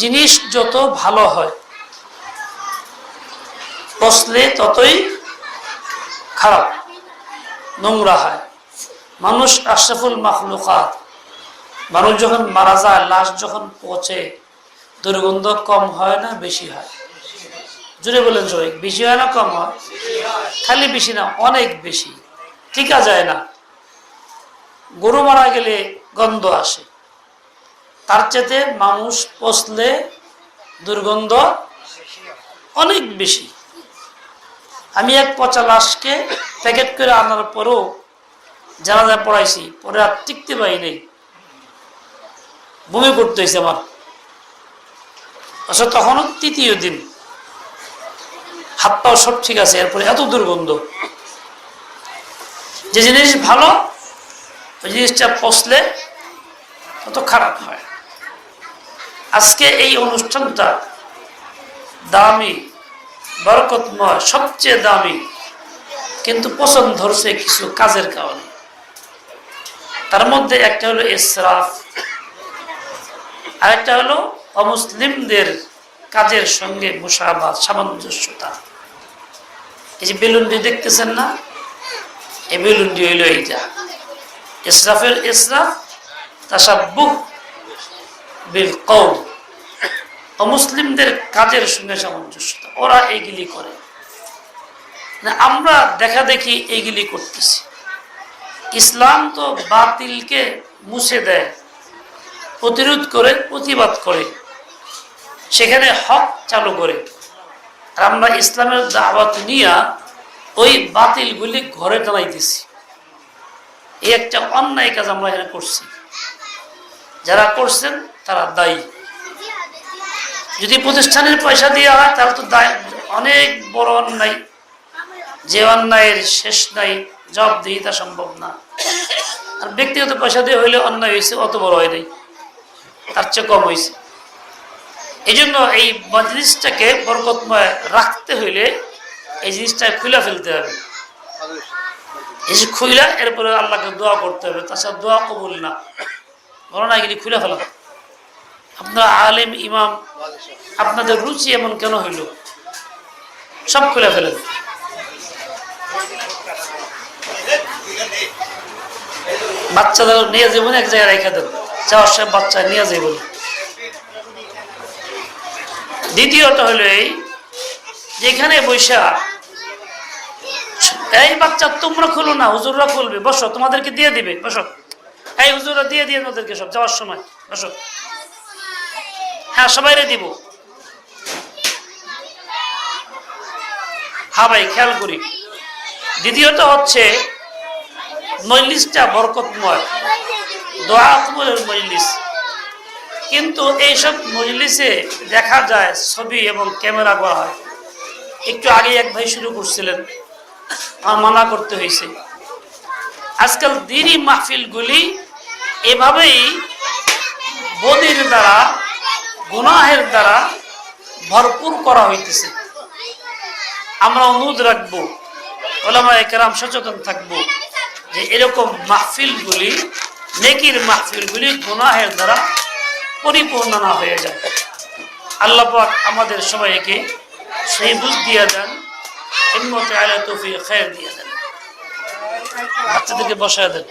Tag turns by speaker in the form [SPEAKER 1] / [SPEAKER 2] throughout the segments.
[SPEAKER 1] জিনিস যত ভালো হয় পচলে ততই খারাপ, নোংরা হয়। মানুষ আশরাফুল মাখলুকাত, মানুষ যখন মারা যায়, লাশ যখন পচে, দুর্গন্ধ কম হয় না, বেশি হয়? জুড়ে বলেন জয় বেশি হয় না, কম হয়? খালি বেশি না, অনেক বেশি। ঠিকা যায় না। গরু মারা গেলে গন্ধ আসে। তার চেতে মানুষ পচলে দুর্গন্ধ অনেক বেশি। আমি এক পচা লাশকে প্যাকেট করে আনার পরেও জানাজা পড়াইছি, পরে আর টিকতে পারি নেই। বমি করতে হয়েছে আমার। আসলে তখনও তৃতীয় দিন। হাত পাও সব ঠিক আছে, এরপরে এত দুর্গন্ধ। যে জিনিস ভালো, ওই জিনিসটা পচলে তত খারাপ হয়। আজকে এই অনুষ্ঠানটা দামি, বরকতময়, সবচেয়ে দামি, কিন্তু পছন্দ ধরছে কিছু কাজের কারণে। তার মধ্যে একটা হলো ইসরাফ, আরেকটা হলো অমুসলিমদের কাজের সঙ্গে মুসাবাদ সামঞ্জস্যতা। এই যে বেলুনটি দেখতেছেন না? এই বেলুনটি হইল এইটা। ইসরাফের ইসরাফ তাসাব্বুক অমুসলিমদের কাজের সঙ্গে সামঞ্জস্যতা, ওরা এইগুলি করে। আমরা দেখা দেখি এইগুলি করতেছি। ইসলাম তো বাতিলকে মুছে দেয়, প্রতিরোধ করে, প্রতিবাদ করে। সেখানে হক চালু করে। আর আমরা ইসলামের দাওয়াত নিয়ে ওই বাতিলগুলি ঘরে টানাইতেছি এই একটা অন্যায় কাজ আমরা এখানে করছি। যারা করছেন তারা দায়ী। যদি প্রতিষ্ঠানের পয়সা দেওয়া হয়, তাহলে তো দায় অনেক বড় অন্যায়। যে অন্যায়ের শেষ নাই তা সম্ভব না। আর ব্যক্তিগত পয়সা দিয়ে হইলে অন্যায় হয়েছে অত বড় হয় নাই। তার চেয়ে কম হয়েছে এই জন্য এই মজলিসটাকে বরকতময় রাখতে হইলে এই জিনিসটা খুলে ফেলতে হবে। যে খুইলা, এরপরে আল্লাহকে দোয়া করতে হবে। তাছাড়া দোয়া কবুল না, এগুলি খুলে ফেলা। আপনার আলেম, ইমাম, আপনাদের রুচি এমন কেন হইল? সব খুলে ফেলেন। বাচ্চাদের নিয়ে যাবেন এক জায়গায় রেখে দেন। যাওয়ার সময় বাচ্চা নিয়ে যাবেন দ্বিতীয়টা হলো এই, যেখানে বৈশা, এই বাচ্চা তোমরা খুলো না, হুজুররা খুলবে। বসো, তোমাদেরকে দিয়ে দিবে। বসো। এই হুজুররা দিয়ে দিয়ে ওদেরকে সব, যাওয়ার সময়। বসো। হ্যাঁ সবাইরে দিব। হ্যাঁ ভাই, খেয়াল করি। দ্বিতীয়টা হচ্ছে মজলিসটা বরকতময়। দোয়া কবুলের মজলিস কিন্তু এইসব মজলিসে দেখা যায় ছবি এবং ক্যামেরা করা হয়। একটু আগে এক ভাই শুরু করছিলেন। আমার মানা করতে হয়েছে। আজকাল দিনই মাহফিলগুলি এভাবেই বদির দ্বারা গুনাহের দ্বারা ভরপুর করা হইতেছে। আমরা অনুরোধ রাখব ওলামা একরাম সচেতন থাকব যে এরকম মাহফিলগুলি, নেকির মাহফিলগুলি গুনাহের দ্বারা পরিপূর্ণ না হয়ে যায়। আল্লাহ আমাদের সবাইকে সেই বুঝ দিয়ে দেন, হিম্মতে আলা তৌফিক খের দিয়ে দেন। বাচ্চাদেরকে বসায় দেন।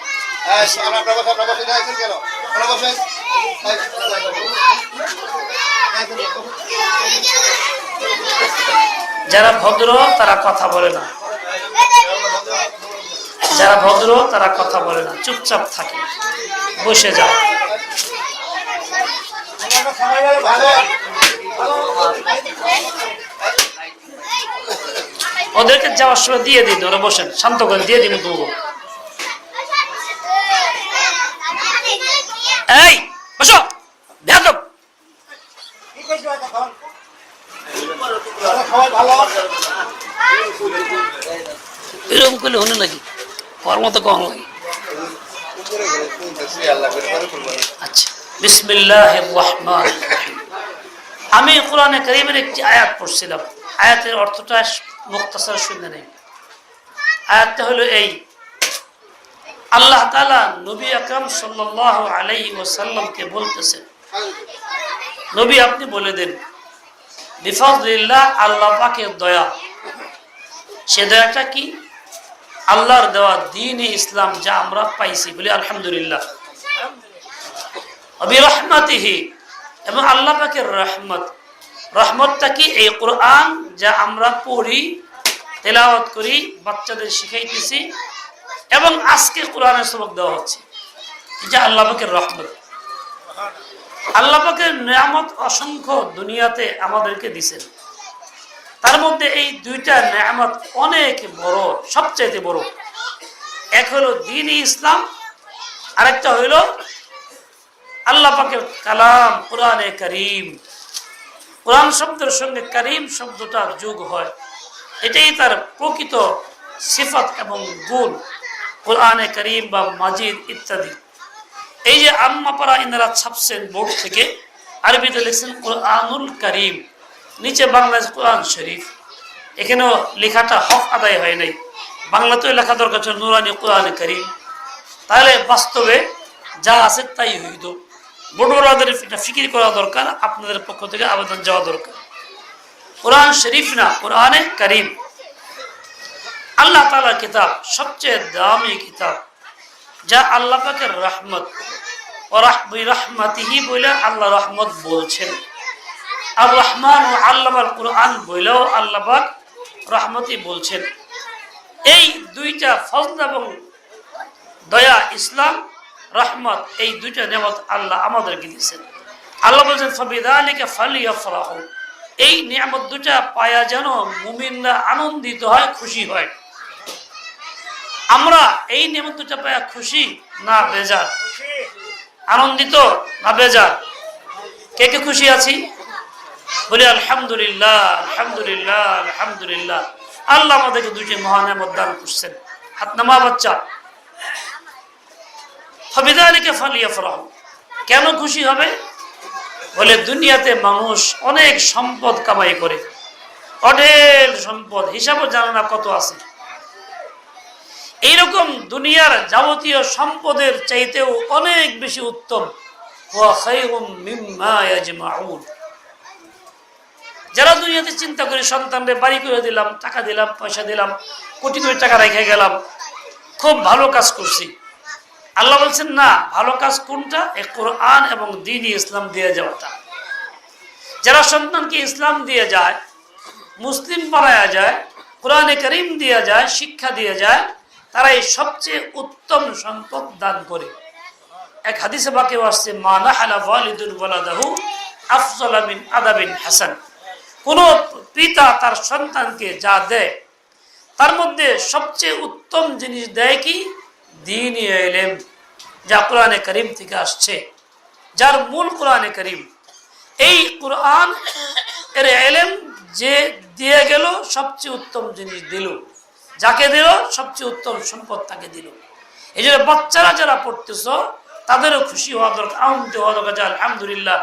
[SPEAKER 1] যারা ভদ্র, তারা কথা বলে না। যারা ভদ্র, তারা কথা বলে না। চুপচাপ থাকে। বসে যায় ওদেরকে যাওয়ার সময় দিয়ে দিন, ওরা বসেন। শান্ত করে দিয়ে দিন তবু এই বসো
[SPEAKER 2] সবাই ভালো
[SPEAKER 1] এরকম করলে হলো নাকি? হওয়ার মতো কম লাগে আচ্ছা বিসমিল্লাহ রহমান আমি কোরআনে করিমের একটি আয়াত পড়ছিলাম। আয়াতের অর্থটা মুক্তাসার শুনে নেই। আয়াতটা হলো এই আল্লাহ তালা নবী আকরম সাল্লাহ আলাই ওসাল্লামকে বলতেছেন, নবী আপনি বলে দেন বিফাজলিল্লাহ আল্লাহ পাকের দয়া, সে দয়াটা কি? আল্লাহর দেওয়া দিন ইসলাম যা আমরা পাইছি বলি আলহামদুলিল্লাহ। এবং আল্লাহ পাকের রহমত। রহমতটা কি? এই কোরআন যা আমরা পড়ি, তেলাওয়াত করি, বাচ্চাদের শিখাইতেছি এবং আজকে কোরআনের সবক দেওয়া হচ্ছে। যা আল্লাহ পাকের রহমত। আল্লাহ নিয়ামত অসংখ্য দুনিয়াতে আমাদেরকে দিছেন। তার মধ্যে এই দুইটা নিয়ামত অনেক বড়, সবচাইতে বড়। এক হলো দিন ইসলাম, আরেকটা হইল আল্লাহ পাকের কালাম কোরআনে করিম। কোরআন শব্দের সঙ্গে করিম শব্দটা যোগ হয়। এটাই তার প্রকৃত সিফত এবং গুণ। কোরআনে করিম বা মাজিদ ইত্যাদি। এই যে আম্মাপাড়া ইনারা ছাপছেন বোর্ড থেকে, আরবিতে লিখছেন কোরআনুল করিম, নিচে বাংলাদেশ কোরআন শরীফ। এখানেও লেখাটা হক আদায় হয় নাই। বাংলাতেও লেখা দরকার ছিল নুরানি কোরআনে করিম। তাহলে বাস্তবে যা আছে তাই হইত। বড়রাদের এটা ফিকির করা দরকার, আপনাদের পক্ষ থেকে আবেদন যাওয়া দরকার। কোরআন শরীফ না, কোরআনে করিম। আল্লাহ তালার কিতাব, সবচেয়ে দামি কিতাব, যা আল্লাহ পাকের রহমত। রহমতিহি বলে আল্লাহ রহমত বলছেন। আর রহমান ও আল্লাহ কোরআন বইলেও আল্লাহ পাক রহমতি বলছেন। এই দুইটা ফজল এবং দয়া ইসলাম, রহমত, এই দুইটা নেমত আল্লাহ আমাদেরকে দিয়েছেন। আল্লাহ বলছেন ফবিদা আলীকে ফালিয়া এই নিয়ামত দুটা পায়া যেন মুমিনরা আনন্দিত হয়, খুশি হয়। আমরা এই নিয়ামত দুটা খুশি না বেজার? আনন্দিত না বেজার? কে কে খুশি আছি? বলি আলহামদুলিল্লাহ আলহামদুলিল্লাহ আলহামদুলিল্লাহ। আল্লাহ আমাদেরকে দুটি মহানামত দান করছেন। হাত নামা বাচ্চা। হবিদালিকে ফালিয়া ফরাহ কেন খুশি হবে? বলে দুনিয়াতে মানুষ অনেক সম্পদ কামাই করে। অঢেল সম্পদ। হিসাবও জানে না কত আছে। এইরকম দুনিয়ার যাবতীয় সম্পদের চাইতেও অনেক বেশি উত্তম। যারা দুনিয়াতে চিন্তা করে সন্তানরে বাড়ি করে দিলাম, টাকা দিলাম, পয়সা দিলাম, কোটি কোটি টাকা রেখে গেলাম, খুব ভালো কাজ করছি। আল্লাহ বলছেন, না, ভালো কাজ কোনটা? এ কোরআন এবং দিন ইসলাম দিয়ে যাওয়াটা। যারা সন্তানকে ইসলাম দিয়ে যায়, মুসলিম বানায়া যায়, কোরআনে করিম দিয়ে যায়, শিক্ষা দিয়ে যায় তারা এই সবচেয়ে উত্তম সম্পদ দান করে। এক হাদিসে বাকেও আসছে মানা হালা ওয়ালিদুল ওয়ালাদাহু আফজল মিন আদাবিন হাসান। কোন পিতা তার সন্তানকে যা দেয়, তার মধ্যে সবচেয়ে উত্তম জিনিস দেয় কি? দিন এলেম, যা কোরআনে করিম থেকে আসছে, যার মূল কোরআনে করিম। এই কোরআন এর এলেম যে দিয়ে গেল, সবচেয়ে উত্তম জিনিস দিল। যাকে দিল, সবচেয়ে উত্তম সম্পদ তাকে দিল। এই জন্য বাচ্চারা যারা পড়তেছ, তাদেরও খুশি হওয়া দরকার। আনন্দ হওয়া দরকার যে আলহামদুলিল্লাহ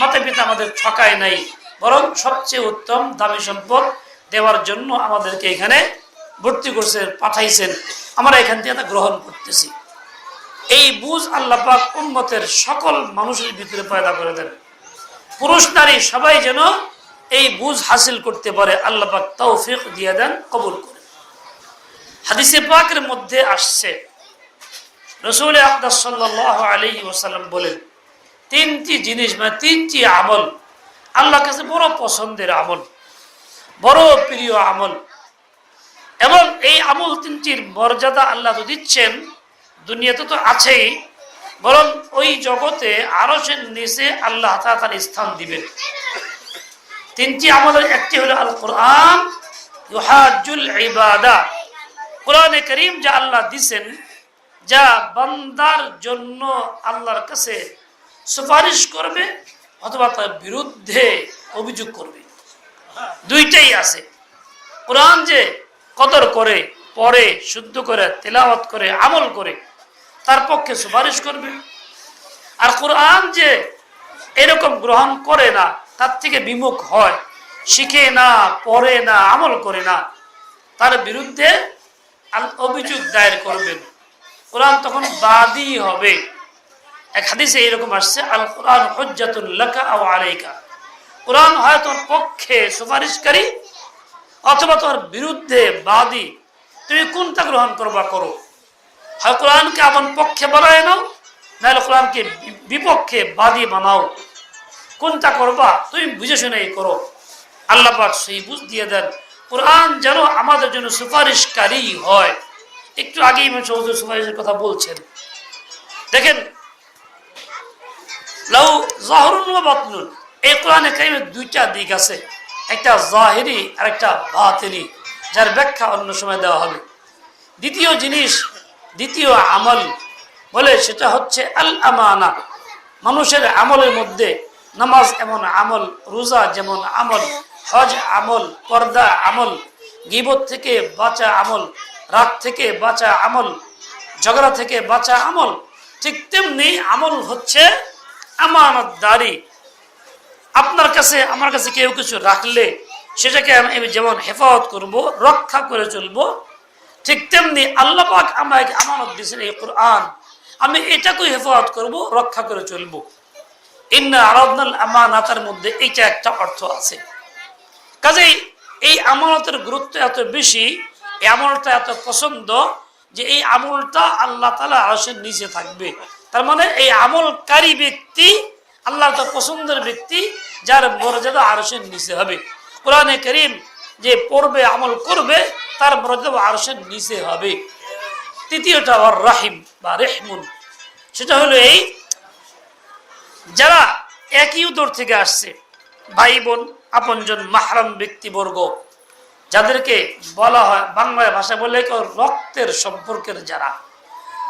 [SPEAKER 1] মাতা পিতা আমাদের ঠকায় নাই, বরং সবচেয়ে উত্তম দামি সম্পদ দেওয়ার জন্য আমাদেরকে এখানে ভর্তি করছেন পাঠাইছেন। আমরা এখান থেকে তা গ্রহণ করতেছি। এই বুঝ আল্লাহ পাক উম্মতের সকল মানুষের ভিতরে পয়দা করে দেন। পুরুষ, নারী সবাই যেন এই বুঝ হাসিল করতে পারে, আল্লাহ পাক তৌফিক দিয়ে দেন, কবুল করে। হাদিসে পাকের মধ্যে আসছে। রসুল আকদাস সাল্লাহ ওসাল্লাম বলেন, তিনটি জিনিস মানে তিনটি আমল আল্লাহ কাছে বড় পছন্দের আমল, বড় প্রিয় আমল। এবং এই আমল তিনটির মর্যাদা আল্লাহ তো দিচ্ছেন, দুনিয়াতে তো আছেই, বরং ওই জগতে আরও সে নিচে আল্লাহ তার স্থান দিবেন। তিনটি আমলের একটি হলো আল কোরআন ইবাদা। কোরআনে করিম যা আল্লাহ দিছেন, যা বান্দার জন্য আল্লাহর কাছে সুপারিশ করবে অথবা তার বিরুদ্ধে অভিযোগ করবে। দুইটাই আছে। কোরআন যে কদর করে পরে শুদ্ধ করে, তেলাওয়াত করে, আমল করে, তার পক্ষে সুপারিশ করবে। আর কোরআন যে এরকম গ্রহণ করে না, তার থেকে বিমুখ হয়, শিখে না, পড়ে না, আমল করে না, তার বিরুদ্ধে অভিযোগ দায়ের করবেন। কোরআন তখন বাদী হবে। এক হাদিসে এরকম আসছে, আল কোরআন হজ্জাতুল লাকা আও আলাইকা। কোরআন হয় তোর পক্ষে সুপারিশকারী অথবা তোর বিরুদ্ধে বাদী। তুমি কোনটা গ্রহণ করবা করো? হয় কোরআনকে আপন পক্ষে বানায় নাও, নাহলে কোরআনকে বিপক্ষে বাদী বানাও। কোনটা করবা তুমি বুঝে শুনে করো। আল্লাহ পাক সেই বুঝ দিয়ে দেন। কোরআন যেন আমাদের জন্য সুপারিশকারী হয়। একটু আগেই চৌধুরী সুপারিশের কথা বলছেন। দেখেন, লাউ জাহরুন বাতনুন। এই কোরআনে দুইটা দিক আছে। একটা জাহিরি আর একটা বাতিনি, যার ব্যাখ্যা অন্য সময় দেওয়া হবে। দ্বিতীয় জিনিস, দ্বিতীয় আমল বলে সেটা হচ্ছে আল আমানা। মানুষের আমলের মধ্যে নামাজ এমন আমল, রোজা যেমন আমল হজ আমল, পর্দা আমল, গিবত থেকে বাঁচা আমল, রাত থেকে বাঁচা আমল, ঝগড়া থেকে বাঁচা আমল, ঠিক তেমনি আমল হচ্ছে আমানতদারি। আপনার কাছে, আমার কাছে কেউ কিছু রাখলে সেটাকে আমি যেমন হেফাজত করব, রক্ষা করে চলব, ঠিক তেমনি আল্লাহ পাক আমাকে আমানত দিয়েছেন এই কোরআন। আমি এটাকেও হেফাজত করব, রক্ষা করে চলবো। ইন্না আরাদনাল আমানাতার মধ্যে এইটা একটা অর্থ আছে। কাজেই এই আমলতের গুরুত্ব এত বেশি, এই আমলটা এত পছন্দ যে এই আমলটা আল্লাহ তালা আরসের নিচে থাকবে। তার মানে এই আমলকারী ব্যক্তি, আল্লাহ তো পছন্দের ব্যক্তি, যার মর্যাদা আরসের নিচে হবে। কোরআনে করিম যে পড়বে, আমল করবে, তার মর্যাদা আরসের নিচে হবে। তৃতীয়টা ওর রাহিম বা রেহমুন। সেটা হলো এই, যারা একই উদর থেকে আসছে, ভাই বোন আপনজন মাহরাম ব্যক্তিবর্গ, যাদেরকে বলা হয় বাংলা ভাষা বলে রক্তের সম্পর্কের যারা।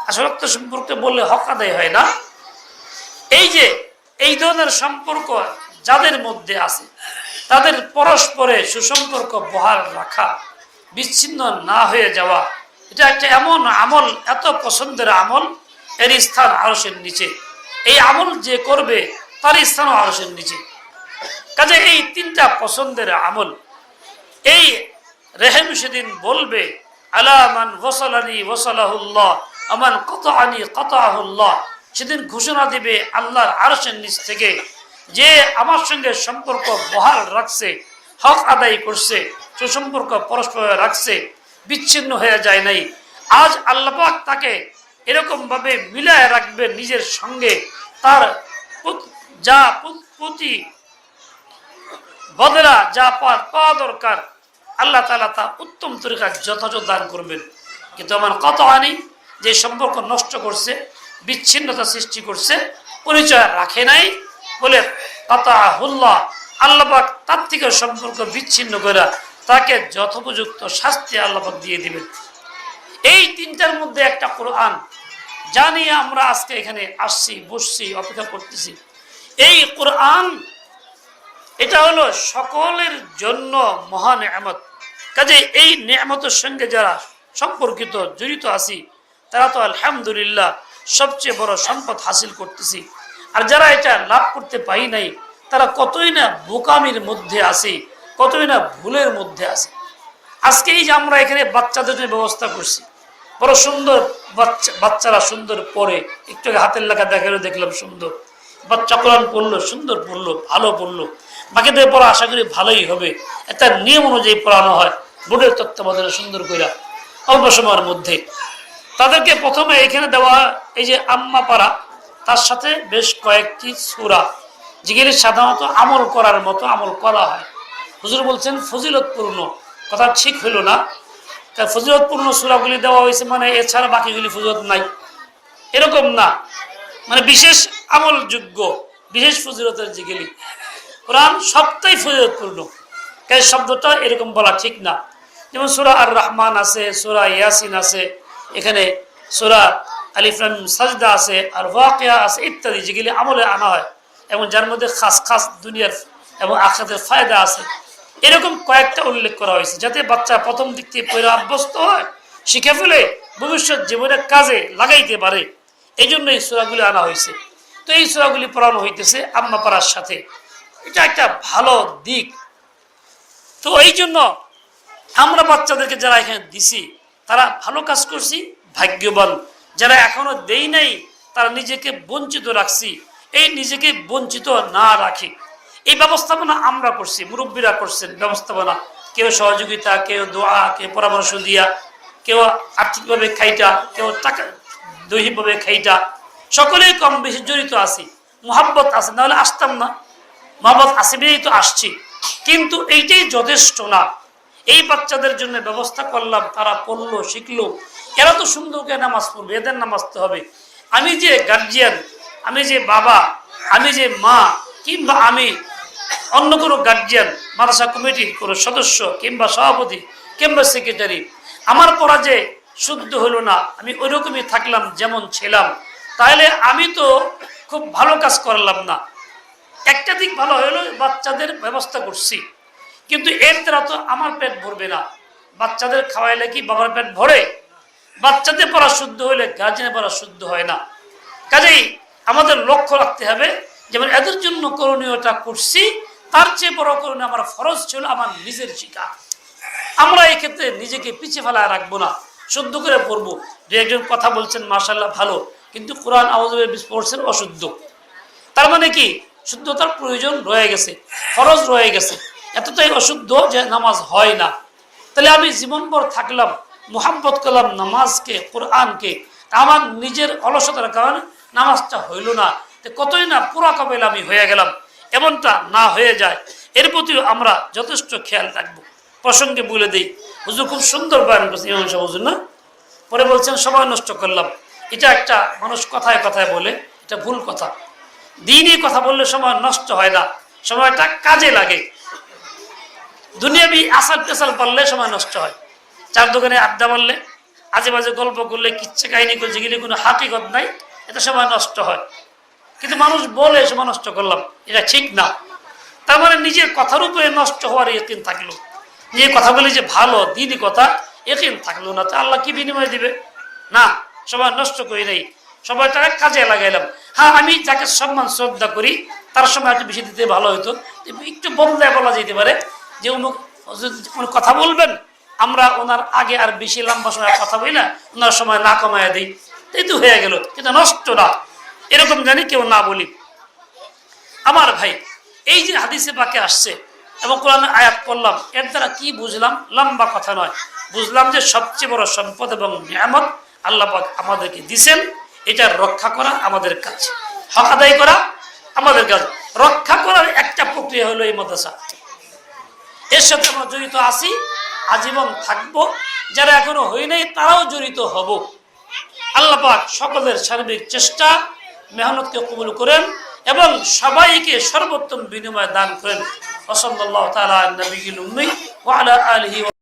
[SPEAKER 1] আসলে রক্ত সম্পর্কে বললে হক হয় না। এই যে, এই ধরনের সম্পর্ক যাদের মধ্যে আছে, তাদের পরস্পরে সুসম্পর্ক বহাল রাখা, বিচ্ছিন্ন না হয়ে যাওয়া, এটা একটা এমন আমল, এত পছন্দের আমল, এর স্থান আরসের নিচে। এই আমল যে করবে তার স্থানও আরসের নিচে। কাজে এই তিনটা পছন্দের আমল। এই রেহেম সেদিন বলবে আলামান ওসলানি ওসলাহুল্লাহ আমান কত আনি কত আহুল্লাহ সেদিন ঘোষণা দিবে আল্লাহর আরসের নিচ থেকে, যে আমার সঙ্গে সম্পর্ক বহাল রাখছে, হক আদায় করছে সুসম্পর্ক পরস্পর রাখছে, বিচ্ছিন্ন হয়ে যায় নাই। আজ আল্লাপাক তাকে এরকম ভাবে মিলায় রাখবে নিজের সঙ্গে। তার যা প্রতি বদলা যা পাওয়ার পাওয়া দরকার। আল্লাহ তালা তা উত্তম তরিকা যথাযথ দান করবেন। কিন্তু আমার কত আনি যে সম্পর্ক নষ্ট করছে, বিচ্ছিন্নতা সৃষ্টি করছে, পরিচয় রাখে নাই। বলে কাতা হুল্লাহ আল্লাপাক তার থেকে সম্পর্ক বিচ্ছিন্ন করে তাকে যথোপযুক্ত শাস্তি আল্লাপাক দিয়ে দিবেন। এই তিনটার মধ্যে একটা কোরআন। যা নিয়ে আমরা আজকে এখানে আসছি, বসছি, অপেক্ষা করতেছি। এই কোরআন এটা হলো সকলের জন্য মহান নেয়ামত। কাজে এই নেয়ামতের সঙ্গে যারা সম্পর্কিত জড়িত আছি, তারা তো আলহামদুলিল্লাহ সবচেয়ে বড় সম্পদ হাসিল করতেছি। আর যারা এটা লাভ করতে পারি নাই, তারা কতই না বোকামির মধ্যে আছে, কতই না ভুলের মধ্যে আছে। আজকে এই যে আমরা এখানে বাচ্চাদের জন্য ব্যবস্থা করছি। বড় সুন্দর বাচ্চা, বাচ্চারা সুন্দর পড়ে। একটু হাতের লেখা দেখাল, দেখলাম সুন্দর। বাচ্চা কোরআন পড়ল, সুন্দর পড়ল, ভালো পড়ল। বাকিদের পড়া আশা করি ভালোই হবে। একটা নিয়ম অনুযায়ী পড়ানো হয়, বোর্ডের তত্ত্বাবধানে সুন্দর করে অল্প সময়ের মধ্যে। তাদেরকে প্রথমে এখানে দেওয়া এই যে আম্মা পাড়া, তার সাথে বেশ কয়েকটি সুরা। যেগুলি সাধারণত আমল করার মতো আমল করা হয়। হুজুর বলছেন, ফজিলতপূর্ণ। কথা ঠিক হইল না। তা ফজিলতপূর্ণ সুরাগুলি দেওয়া হয়েছে মানে এছাড়া বাকিগুলি ফজিলত নাই। এরকম না। মানে বিশেষ আমলযোগ্য, বিশেষ ফজিলতের যেগুলি। কোরআন সবটাই ফজিলতপূর্ণ। কাজ শব্দটা এরকম বলা ঠিক না। যেমন সুরা আর রহমান আছে, সুরা ইয়াসিন আছে, এখানে সুরা আলিফ্লাম সাজদা আছে, আর ওয়াকিয়া আছে ইত্যাদি যেগুলি আমলে আনা হয়। এবং যার মধ্যে খাস খাস দুনিয়ার এবং আখাতের ফায়দা আছে। এরকম কয়েকটা উল্লেখ করা হয়েছে, যাতে বাচ্চা প্রথম দিক থেকে পড়ে অভ্যস্ত হয়, শিখে ফেলে ভবিষ্যৎ জীবনের কাজে লাগাইতে পারে। এই জন্য এই সুরাগুলি আনা হয়েছে। তো এই সুরাগুলি পড়ানো হইতেছে আম্মা পাড়ার সাথে। এটা একটা ভালো দিক। তো এই জন্য আমরা বাচ্চাদেরকে যারা এখানে দিছি, তারা ভালো কাজ করছি, ভাগ্যবান। যারা এখনও দেই নাই, তারা নিজেকে বঞ্চিত রাখছি। এই নিজেকে বঞ্চিত না রাখি। এই ব্যবস্থাপনা আমরা করছি, মুরব্বীরা করছেন ব্যবস্থাপনা। কেউ সহযোগিতা, কেউ দোয়া, কেউ পরামর্শ দিয়া, কেউ আর্থিকভাবে খাইটা, কেউ টাকা, দৈহিকভাবে খাইটা। সকলেই কম বেশি জড়িত আছি, মোহাব্বত আছে, নাহলে আসতাম না। মোহাম্মদ আসিবেই তো আসছি। কিন্তু এইটাই যথেষ্ট না। এই বাচ্চাদের জন্য ব্যবস্থা করলাম, তারা পড়ল, শিখলো। এরা তো সুন্দর করে নামাজ পড়বে? এদের নামাজ তো হবে। আমি যে গার্জিয়ান আমি যে বাবা, আমি যে মা, কিংবা আমি অন্য কোনো গার্জিয়ান মাদ্রাসা কমিটির কোনো সদস্য, কিংবা সভাপতি, কিংবা সেক্রেটারি আমার পড়া যে শুদ্ধ হলো না, আমি ওইরকমই থাকলাম যেমন ছিলাম। তাহলে আমি তো খুব ভালো কাজ করলাম না। একটা দিক ভালো হলো, বাচ্চাদের ব্যবস্থা করছি। কিন্তু এর দ্বারা তো আমার পেট ভরবে না। বাচ্চাদের খাওয়াইলে কি বাবার পেট ভরে? বাচ্চাদের পড়া শুদ্ধ হলে গার্জেনের পড়া শুদ্ধ হয় না। কাজেই আমাদের লক্ষ্য রাখতে হবে, যেমন এদের জন্য করণীয়টা করছি, তার চেয়ে বড় করণীয় আমার ফরজ ছিল আমার নিজের শিকা আমরা এই ক্ষেত্রে নিজেকে পিছিয়ে ফেলায় রাখব না, শুদ্ধ করে পড়ব। যে একজন কথা বলছেন মার্শাল্লাহ ভালো, কিন্তু কোরআন আওয়াজের পড়ছেন অশুদ্ধ। তার মানে কি? শুদ্ধতার প্রয়োজন রয়ে গেছে খরচ রয়ে গেছে। এতটাই অশুদ্ধ যে নামাজ হয় না। তাহলে আমি জীবনভর থাকলাম মোহাম্মত করলাম নামাজকে, কোরআনকে। আমার নিজের অলসতার কারণে নামাজটা হইল না। কতই না পুরা কবেল আমি হয়ে গেলাম, এমনটা না হয়ে যায়। এর প্রতিও আমরা যথেষ্ট খেয়াল রাখব। প্রসঙ্গে বলে দিই, হুজুর খুব সুন্দর বয়ান করছে ইমাম সাহেব হুজুর না? পরে বলছেন, সময় নষ্ট করলাম। এটা একটা মানুষ কথায় কথায় বলে, এটা ভুল কথা। দিনই কথা বললে সময় নষ্ট হয় না, সময়টা কাজে লাগে। দুনিয়াবি আসাল পেশাল পারলে সময় নষ্ট হয়। চার দোকানে আড্ডা মারলে আজে বাজে গল্প করলে, কিচ্ছে কাহিনী করছে গেলে কোনো হাকিকত নাই এটা সময় নষ্ট হয়। কিন্তু মানুষ বলে, সময় নষ্ট করলাম, এটা ঠিক না। তার মানে নিজের কথার উপরে নষ্ট হওয়ার একদিন থাকল। নিজের কথা বলে যে ভালো, দিনই কথা, একদিন থাকল না। তো আল্লাহ কি বিনিময় দিবে? না, সময় নষ্ট করি নাই। সময়টা কাজে লাগাইলাম। হ্যাঁ আমি যাকে সম্মান, শ্রদ্ধা করি, তার সময় একটু বেশি দিতে ভালো হতো। একটু বদলায় বলা যেতে পারে যে অমুক কোনো কথা বলবেন, আমরা ওনার আগে আর বেশি লম্বা সময় কথা বলি না, ওনার সময় না কমায় দিই। এই তো হয়ে গেল কিন্তু নষ্ট না। এরকম জানি কেউ না বলি। আমার ভাই, এই যে হাদিসে পাকে আসছে, এবং কোরআনের আয়াত করলাম, এর দ্বারা কি বুঝলাম? লম্বা কথা নয়। বুঝলাম যে সবচেয়ে বড় সম্পদ এবং নিয়ামত আল্লাহ আমাদেরকে দিছেন। এটা রক্ষা করা আমাদের কাজ। হক আদায় করা আমাদের কাজ। রক্ষা করার একটা প্রক্রিয়া হলো এই মাদ্রাসা। এর সাথে আমরা জড়িত আছি, আজীবন থাকব। যারা এখনও হই নাই, তারাও জড়িত হব। আল্লাহ পাক সকলের সার্বিক চেষ্টা, মেহনতকে কবুল করেন এবং সবাইকে সর্বোত্তম বিনিময় দান করেন। ওসল্লাহ তালা নবী ওয়ালা আলহি